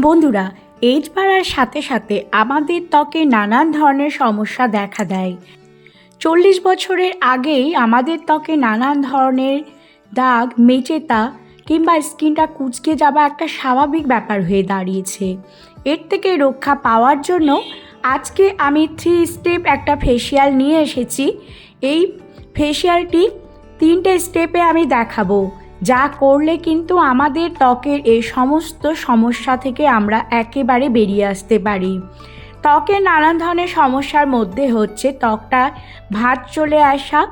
বন্ধুরা, এজ বাড়ার সাথে সাথে আমাদের ত্বকে নানান ধরনের সমস্যা দেখা দেয়। চল্লিশ বছরের আগেই আমাদের ত্বকে নানান ধরনের দাগ, মেচেতা কিংবা স্কিনটা কুচকে যাওয়া একটা স্বাভাবিক ব্যাপার হয়ে দাঁড়িয়েছে। এর থেকে রক্ষা পাওয়ার জন্য আজকে আমি থ্রি স্টেপ একটা ফেসিয়াল নিয়ে এসেছি। এই ফেসিয়ালটি তিনটে স্টেপে আমি দেখাবো। যা করলে কিন্তু আমাদের ত্বকের এই সমস্ত সমস্যা থেকে আমরা একেবারে বেরিয়ে আসতে পারি। ত্বকের নানান ধরনের সমস্যার মধ্যে হচ্ছে ত্বকটা ভাত চলে আসা,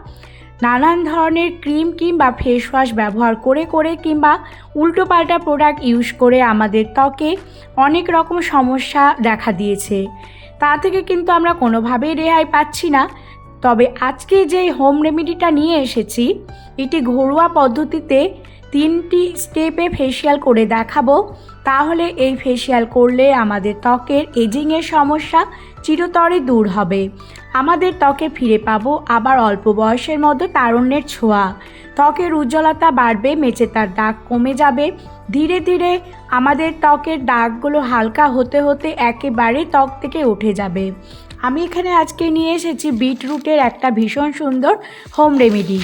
নানান ধরনের ক্রিম কিংবা ফেস ওয়াশ ব্যবহার করে করে কিংবা উল্টোপাল্টা প্রোডাক্ট ইউজ করে আমাদের ত্বকে অনেক রকম সমস্যা দেখা দিয়েছে। তা থেকে কিন্তু আমরা কোনোভাবেই রেহাই পাচ্ছি না। তবে আজকে যে হোম রেমেডিটা নিয়ে এসেছি, এটি ঘরোয়া পদ্ধতিতে তিনটি স্টেপে ফেসিয়াল করে দেখাবো। তাহলে এই ফেসিয়াল করলে আমাদের ত্বকের এজিংয়ের সমস্যা চিরতরে দূর হবে। আমাদের ত্বকে ফিরে পাবো আবার অল্প বয়সের মধ্যে তারুণ্যের ছোঁয়া। ত্বকের উজ্জ্বলতা বাড়বে মেচে তার দাগ কমে যাবে। ধীরে ধীরে আমাদের ত্বকের দাগগুলো হালকা হতে হতে একেবারে ত্বক থেকে উঠে যাবে। আমি এখানে আজকে নিয়ে এসেছি বিটরুটের একটা ভীষণ সুন্দর হোম রেমেডি।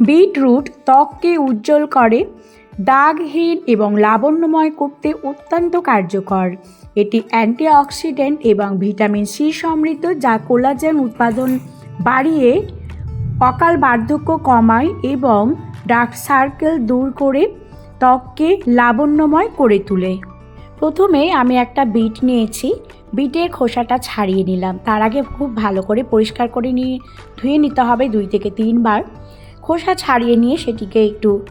বিটরুট ত্বককে উজ্জ্বল করে, দাগহীন এবং লাবণ্যময় করতে অত্যন্ত কার্যকর। এটি অ্যান্টিঅক্সিডেন্ট এবং ভিটামিন সি সমৃদ্ধ যা কোলাজেন উৎপাদন বাড়িয়ে অকাল বার্ধক্য কমায় এবং ডার্ক সার্কেল দূর করে ত্বককে লাবণ্যময় করে তোলে। প্রথমে আমি একটা বিট নিয়েছি। বিটের খোসাটা ছাড়িয়ে নিলাম। তার আগে খুব ভালো করে পরিষ্কার করে নিয়ে ধুয়ে নিতে হবে দুই থেকে তিনবার। খোসা ছাড়িয়ে নিয়ে সেটিকে একটু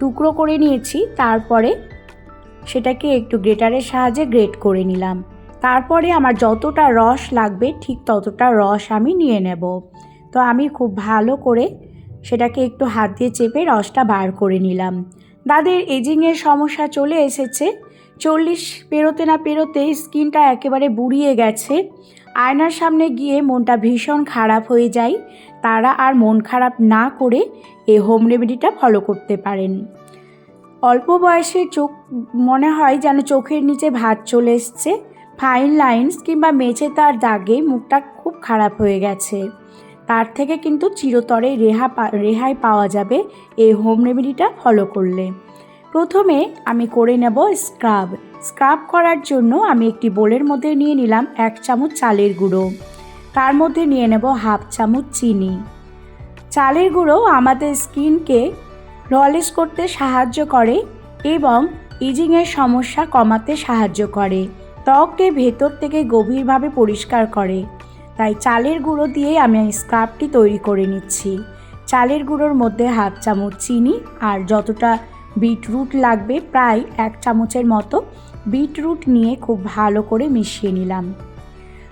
টুকরো করে নিয়েছি। তারপরে সেটাকে একটু গ্রেটারের সাহায্যে গ্রেট করে নিলাম। তারপরে আমার যতটা রস লাগবে ঠিক ততটা রস আমি নিয়ে নেব। তো আমি খুব ভালো করে সেটাকে একটু হাত দিয়ে চেপে রসটা বার করে নিলাম। দাদের এজিংয়ের সমস্যা চলে এসেছে। চল্লিশ পেরোতে না পেরোতে স্কিনটা একেবারে বুড়িয়ে গেছে। আয়নার সামনে গিয়ে মনটা ভীষণ খারাপ হয়ে যায়। তারা আর মন খারাপ না করে এই হোম রেমেডিটা ফলো করতে পারেন। অল্প বয়সে চোখ, মনে হয় যেন চোখের নিচে ভাত চলে এসছে। ফাইন লাইন্স কিংবা মেচে তার দাগে মুখটা খুব খারাপ হয়ে গেছে। তার থেকে কিন্তু চিরতরে রেহা রেহাই পাওয়া যাবে এই হোম রেমেডিটা ফলো করলে। প্রথমে আমি করে নেব স্ক্রাব। স্ক্রাব করার জন্য আমি একটি বোলের মধ্যে নিয়ে নিলাম এক চামচ চালের গুঁড়ো। তার মধ্যে নিয়ে নেব হাফ চামচ চিনি। চালের গুঁড়ো আমাদের স্কিনকে রলিশ করতে সাহায্য করে এবং ইজিংয়ের সমস্যা কমাতে সাহায্য করে। ত্বককে ভেতর থেকে গভীরভাবে পরিষ্কার করে। তাই চালের গুঁড়ো দিয়ে আমি স্ক্রাবটি তৈরি করে নিচ্ছি। চালের গুঁড়োর মধ্যে হাফ চামচ চিনি আর যতটা বিটরুট লাগবে প্রায় এক চামচের মতো। বিটরুট নিয়ে খুব ভালো করে মিশিয়ে নিলাম।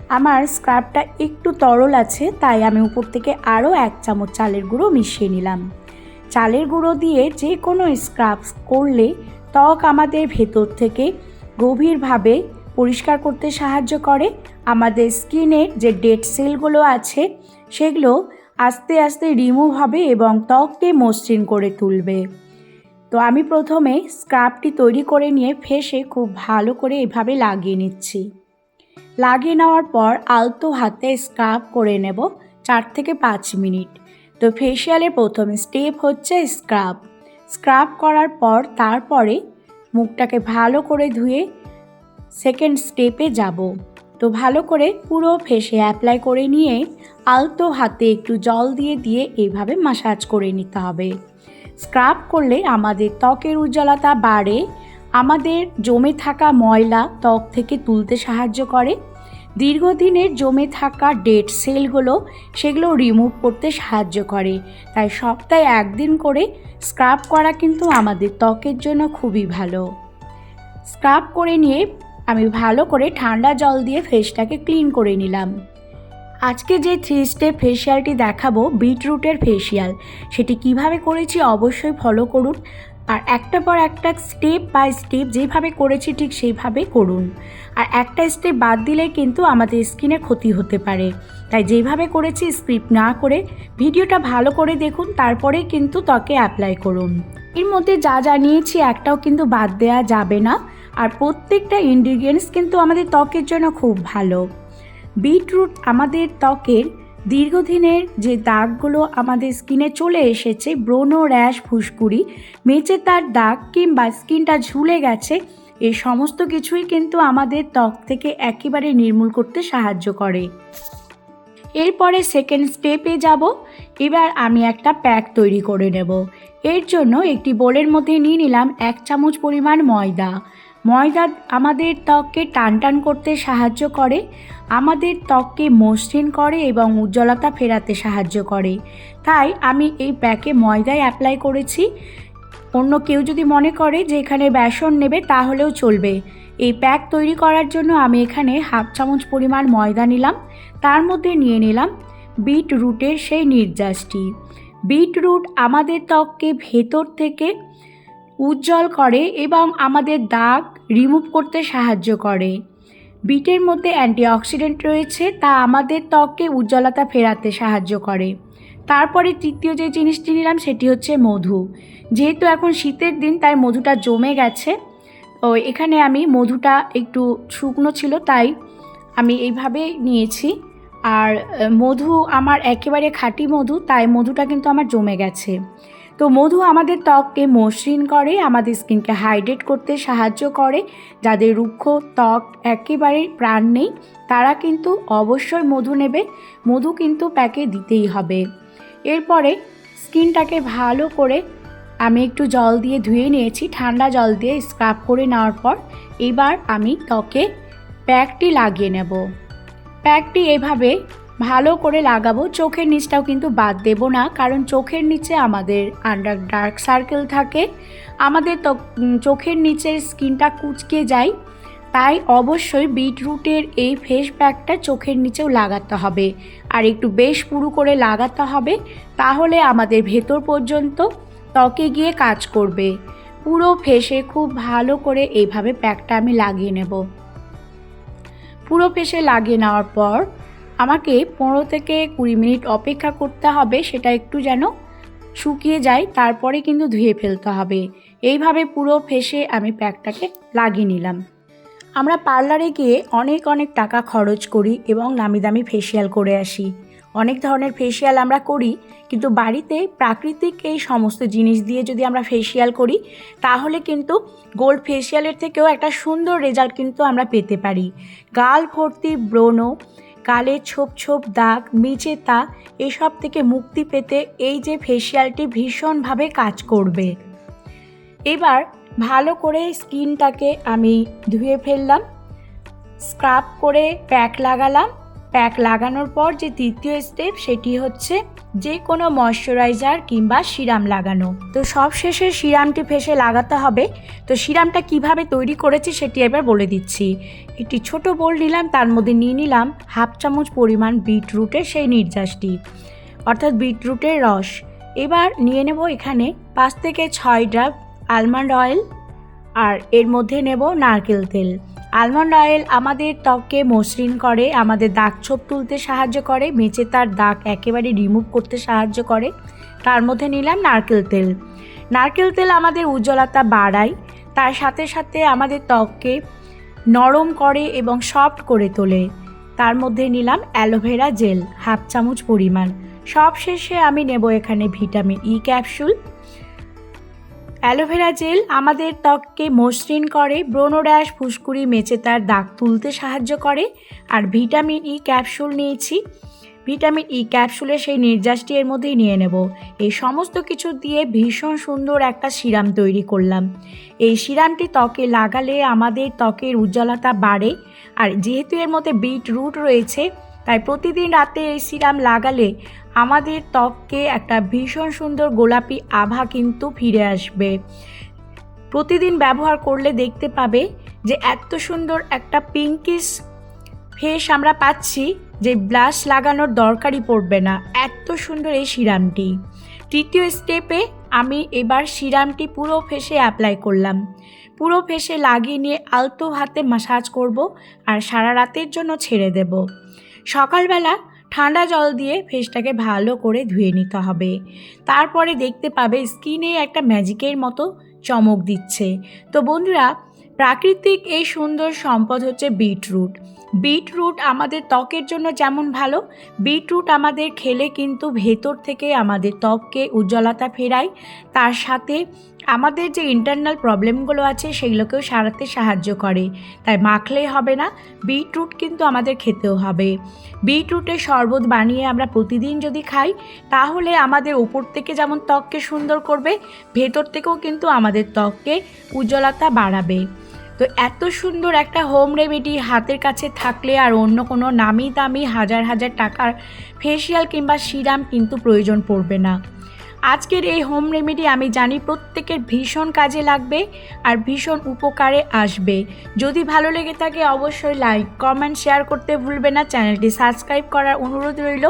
আমার স্ক্রাবটা একটু তরল আছে, তাই আমি উপর থেকে আরও এক চামচ চালের গুঁড়ো মিশিয়ে নিলাম। চালের গুঁড়ো দিয়ে যে কোনো স্ক্রাব করলে ত্বক আমাদের ভেতর থেকে গভীরভাবে পরিষ্কার করতে সাহায্য করে। আমাদের স্কিনের যে ডেড সেলগুলো আছে, সেগুলো আস্তে আস্তে রিমুভ হবে এবং ত্বককে মসৃণ করে তুলবে। তো আমি প্রথমে স্ক্রাবটি তৈরি করে নিয়ে ফেসে খুব ভালো করে এভাবে লাগিয়ে নিচ্ছি। লাগিয়ে নেওয়ার পর আলতো হাতে স্ক্রাব করে নেব চার থেকে পাঁচ মিনিট। তো ফেসিয়ালের প্রথম স্টেপ হচ্ছে স্ক্রাব স্ক্রাব করার পর তারপরে মুখটাকে ভালো করে ধুয়ে সেকেন্ড স্টেপে যাব। তো ভালো করে পুরো ফেসে অ্যাপ্লাই করে নিয়ে আলতো হাতে একটু জল দিয়ে দিয়ে এইভাবে মাসাজ করে নিতে হবে। স্ক্রাব করলে আমাদের ত্বকের উজ্জ্বলতা বাড়ে, আমাদের জমে থাকা ময়লা ত্বক থেকে তুলতে সাহায্য করে। দীর্ঘদিনের জমে থাকা ডেড সেলগুলো, সেগুলো রিমুভ করতে সাহায্য করে। তাই সপ্তাহে একদিন করে স্ক্রাব করা কিন্তু আমাদের ত্বকের জন্য খুবই ভালো। স্ক্রাব করে নিয়ে আমি ভালো করে ঠান্ডা জল দিয়ে ফেসটাকে ক্লিন করে নিলাম। আজকে যে থ্রি স্টেপ ফেসিয়ালটি দেখাবো বিটরুটের ফেসিয়াল সেটি কীভাবে করেছি অবশ্যই ফলো করুন। আর একটা পর একটা স্টেপ বাই স্টেপ যেভাবে করেছি ঠিক সেইভাবে করুন। আর একটা স্টেপ বাদ দিলে কিন্তু আমাদের স্কিনের ক্ষতি হতে পারে। তাই যেভাবে করেছি স্ক্রিপ্ট না করে ভিডিওটা ভালো করে দেখুন, তারপরেই কিন্তু ত্বকে অ্যাপ্লাই করুন। এর মধ্যে যা যা নিয়েছি একটাও কিন্তু বাদ দেওয়া যাবে না। আর প্রত্যেকটা ইনগ্রিডিয়েন্টস কিন্তু আমাদের ত্বকের জন্য খুব ভালো। বিটরুট আমাদের ত্বকের দীর্ঘদিনের যে দাগগুলো আমাদের স্কিনে চলে এসেছে ব্রণ র্যাশ ফুসকুড়ি, মেচে তার দাগ কিংবা স্কিনটা ঝুলে গেছে এই সমস্ত কিছুই কিন্তু আমাদের ত্বক থেকে একেবারে নির্মূল করতে সাহায্য করে। এরপরে সেকেন্ড স্টেপে যাব। এবার আমি একটা প্যাক তৈরি করে নেব। এর জন্য একটি বোলের মধ্যে নিয়ে নিলাম এক চামচ পরিমাণ ময়দা। ময়দা আমাদের ত্বককে টান টান করতে সাহায্য করে, আমাদের ত্বককে মসৃণ করে এবং উজ্জ্বলতা ফেরাতে সাহায্য করে। তাই আমি এই প্যাকে ময়দায় অ্যাপ্লাই করেছি। অন্য কেউ যদি মনে করে যে এখানে বেসন নেবে তাহলেও চলবে। এই প্যাক তৈরি করার জন্য আমি এখানে হাফ চামচ পরিমাণ ময়দা নিলাম। তার মধ্যে নিয়ে নিলাম বিট রুটের সেই নির্যাসটি। বিট রুট আমাদের ত্বককে ভেতর থেকে উজ্জ্বল করে এবং আমাদের দাগ রিমুভ করতে সাহায্য করে। বিটের মধ্যে অ্যান্টিঅক্সিডেন্ট রয়েছে, তা আমাদের ত্বককে উজ্জ্বলতা ফেরাতে সাহায্য করে। তারপরে তৃতীয় যে জিনিসটি নিলাম, সেটি হচ্ছে মধু। যেহেতু এখন শীতের দিন, তাই মধুটা জমে গেছে। তো এখানে আমি মধুটা একটু শুকনো ছিল, তাই আমি এইভাবে নিয়েছি। আর মধু আমার একেবারে খাঁটি মধু, তাই মধুটা কিন্তু আমার জমে গেছে। তো মধু আমাদের ত্বককে মসৃণ করে, আমাদের স্কিনকে হাইড্রেট করতে সাহায্য করে। যাদের রুক্ষ ত্বক একেবারে প্রাণ নেই, তারা কিন্তু অবশ্যই মধু নেবে। মধু কিন্তু প্যাকে দিতেই হবে। এরপরে স্কিনটাকে ভালো করে আমি একটু জল দিয়ে ধুয়ে নিয়েছি। ঠান্ডা জল দিয়ে স্ক্রাব করে নেওয়ার পর এবার আমি ত্বকে প্যাকটি লাগিয়ে নেব। প্যাকটি এভাবে ভালো করে লাগাবো। চোখের নিচটাও কিন্তু বাদ দেব না, কারণ চোখের নিচে আমাদের আন্ডার ডার্ক সার্কেল থাকে। আমাদের চোখের নিচের স্কিনটা কুচকে যায়। তাই অবশ্যই বিটরুটের এই ফেস প্যাকটা চোখের নিচেও লাগাতে হবে। আর একটু বেশ পুরু করে লাগাতে হবে, তাহলে আমাদের ভেতর পর্যন্ত ত্বকে গিয়ে কাজ করবে। পুরো ফেসে খুব ভালো করে এইভাবে প্যাকটা আমি লাগিয়ে নেব। পুরো ফেসে লাগিয়ে নেওয়ার পর আমাকে পনেরো থেকে কুড়ি মিনিট অপেক্ষা করতে হবে, সেটা একটু যেন শুকিয়ে যায়, তারপরে কিন্তু ধুয়ে ফেলতে হবে। এইভাবে পুরো ফেসে আমি প্যাকটাকে লাগিয়ে নিলাম। আমরা পার্লারে গিয়ে অনেক অনেক টাকা খরচ করি এবং নামি দামি ফেসিয়াল করে আসি। অনেক ধরনের ফেসিয়াল আমরা করি, কিন্তু বাড়িতে প্রাকৃতিক এই সমস্ত জিনিস দিয়ে যদি আমরা ফেসিয়াল করি, তাহলে কিন্তু গোল্ড ফেসিয়ালের থেকেও একটা সুন্দর রেজাল্ট কিন্তু আমরা পেতে পারি। গাল ভর্তি ব্রণ গালে ছোপ ছোপ দাগ মেচেতা এসব থেকে মুক্তি পেতে এই যে ফেসিয়ালটি ভীষণভাবে কাজ করবে। এবার ভালো করে স্কিনটাকে আমি ধুয়ে ফেললাম, স্ক্রাব করে প্যাক লাগালাম। প্যাক লাগানোর পর যে দ্বিতীয় স্টেপ সেটি হচ্ছে যে কোনো ময়শ্চারাইজার কিংবা সিরাম লাগানো। তো সব শেষে সিরামটি ফেসে লাগাতে হবে। তো সিরামটা কীভাবে তৈরি করেছি সেটি এবার বলে দিচ্ছি। একটি ছোট বোল নিলাম, তার মধ্যে নিয়ে নিলাম হাফ চামচ পরিমাণ বিটরুটের সেই নির্যাসটি, অর্থাৎ বিটরুটের রস। এবার নিয়ে নেব এখানে পাঁচ থেকে ছয় ড্রাপ আলমন্ড অয়েল আর এর মধ্যে নেব নারকেল তেল। আলমন্ড অয়েল আমাদের ত্বককে মসৃণ করে, আমাদের দাগ ছোপ তুলতে সাহায্য করে মেচে তার দাগ একেবারে রিমুভ করতে সাহায্য করে। তার মধ্যে নিলাম নারকেল তেল। নারকেল তেল আমাদের উজ্জ্বলতা বাড়ায়, তার সাথে সাথে আমাদের ত্বককে নরম করে এবং সফট করে তোলে। তার মধ্যে নিলাম অ্যালোভেরা জেল, হাফ চামচ পরিমাণ। সব শেষে আমি নেব এখানে vitamin E capsule aloe vera gel আমাদের ত্বককে মসৃণ করে ব্রণরাশ ফুসকুড়ি মেচে তার দাগ তুলতে সাহায্য করে। আর ভিটামিন ই ক্যাপসুল নিয়েছি। ভিটামিন ই ক্যাপসুলে সেই নির্যাসটি এর মধ্যেই নিয়ে নেব। এই সমস্ত কিছু দিয়ে ভীষণ সুন্দর একটা সিরাম তৈরি করলাম। এই সিরামটি ত্বকে লাগালে আমাদের ত্বকের উজ্জ্বলতা বাড়ে। আর যেহেতু এর মধ্যে বিট রুট রয়েছে তাই প্রতিদিন রাতে এই সিরাম লাগালে আমাদের ত্বককে একটা ভীষণ সুন্দর গোলাপি আভা কিন্তু ফিরে আসবে। প্রতিদিন ব্যবহার করলে দেখতে পাবে যে এত সুন্দর একটা পিঙ্কিস ফেস আমরা পাচ্ছি যে ব্লাশ লাগানোর দরকারই পড়বে না। এত সুন্দর এই সিরামটি। তৃতীয় স্টেপে আমি এবার সিরামটি পুরো ফেসে অ্যাপ্লাই করলাম। পুরো ফেসে লাগিয়ে নিয়ে আলতো হাতে মাসাজ করব আর সারা রাতের জন্য ছেড়ে দেব। সকালবেলা ঠান্ডা জল দিয়ে ফেসটাকে ভালো করে ধুয়ে নিতে হবে। তারপরে দেখতে পাবে স্কিনে একটা ম্যাজিকের মতো চমক দিচ্ছে। তো বন্ধুরা, প্রাকৃতিক এই সুন্দর সম্পদ হচ্ছে বিটরুট। বিটরুট আমাদের ত্বকের জন্য যেমন ভালো, বিটরুট আমাদের খেলে কিন্তু ভেতর থেকে আমাদের ত্বককে উজ্জ্বলতা ফেরায়। তার সাথে আমাদের যে ইন্টারনাল প্রবলেমগুলো আছে সেগুলোকেও সারাতে সাহায্য করে। তাই মাখলেই হবে না, বিটরুট কিন্তু আমাদের খেতেও হবে। বিটরুটের শরবত বানিয়ে আমরা প্রতিদিন যদি খাই, তাহলে আমাদের উপর থেকে যেমন ত্বককে সুন্দর করবে, ভেতর থেকেও কিন্তু আমাদের ত্বককে উজ্জ্বলতা বাড়াবে। তো এত সুন্দর একটা হোম রেমেডি হাতের কাছে থাকলে আর অন্য কোনো নামি দামি হাজার হাজার টাকার ফেসিয়াল কিংবা সিরাম কিন্তু প্রয়োজন পড়বে না। আজকের এই হোম রেমেডি আমি জানি প্রত্যেকের ভীষণ কাজে লাগবে আর ভীষণ উপকারে আসবে। যদি ভালো লেগে থাকে অবশ্যই লাইক কমেন্ট শেয়ার করতে ভুলবে না। চ্যানেলটি সাবস্ক্রাইব করার অনুরোধ রইল।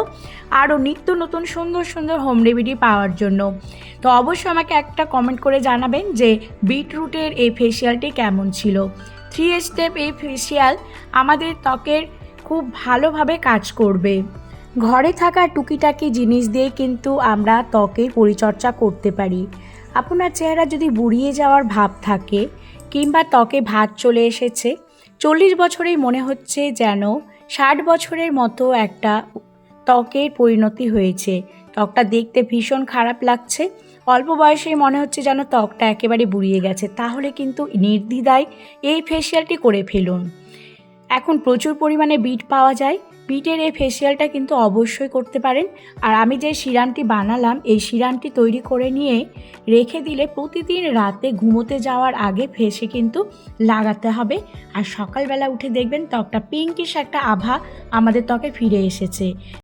আরও নিত্য নতুন সুন্দর সুন্দর হোম রেমেডি পাওয়ার জন্য। তো অবশ্যই আমাকে একটা কমেন্ট করে জানাবেন যে বিটরুটের এই ফেসিয়ালটি কেমন ছিল। থ্রি স্টেপ এই ফেসিয়াল আমাদের ত্বকের খুব ভালোভাবে কাজ করবে। ঘরে থাকা টুকিটাকি জিনিস দিয়ে কিন্তু আমরা ত্বকের পরিচর্যা করতে পারি। আপনার চেহারা যদি বুড়িয়ে যাওয়ার ভাব থাকে কিংবা ত্বকে ভাত চলে এসেছে, চল্লিশ বছরেই মনে হচ্ছে যেন ষাট বছরের মতো একটা ত্বকের পরিণতি হয়েছে। ত্বকটা দেখতে ভীষণ খারাপ লাগছে। অল্প বয়সেই মনে হচ্ছে যেন ত্বকটা একেবারে বুড়িয়ে গেছে। তাহলে কিন্তু নির্দ্বিধায় এই ফেসিয়ালটি করে ফেলুন। এখন প্রচুর পরিমাণে বিট পাওয়া যায়। বিটের এই ফেসিয়ালটা কিন্তু অবশ্যই করতে পারেন। আর আমি যে সিরামটি বানালাম, এই সিরামটি তৈরি করে নিয়ে রেখে দিলে প্রতিদিন রাতে ঘুমোতে যাওয়ার আগে ফেসে কিন্তু লাগাতে হবে। আর সকালবেলা উঠে দেখবেন ত্বকটা পিঙ্কিশ একটা আভা আমাদের ত্বকে ফিরে এসেছে।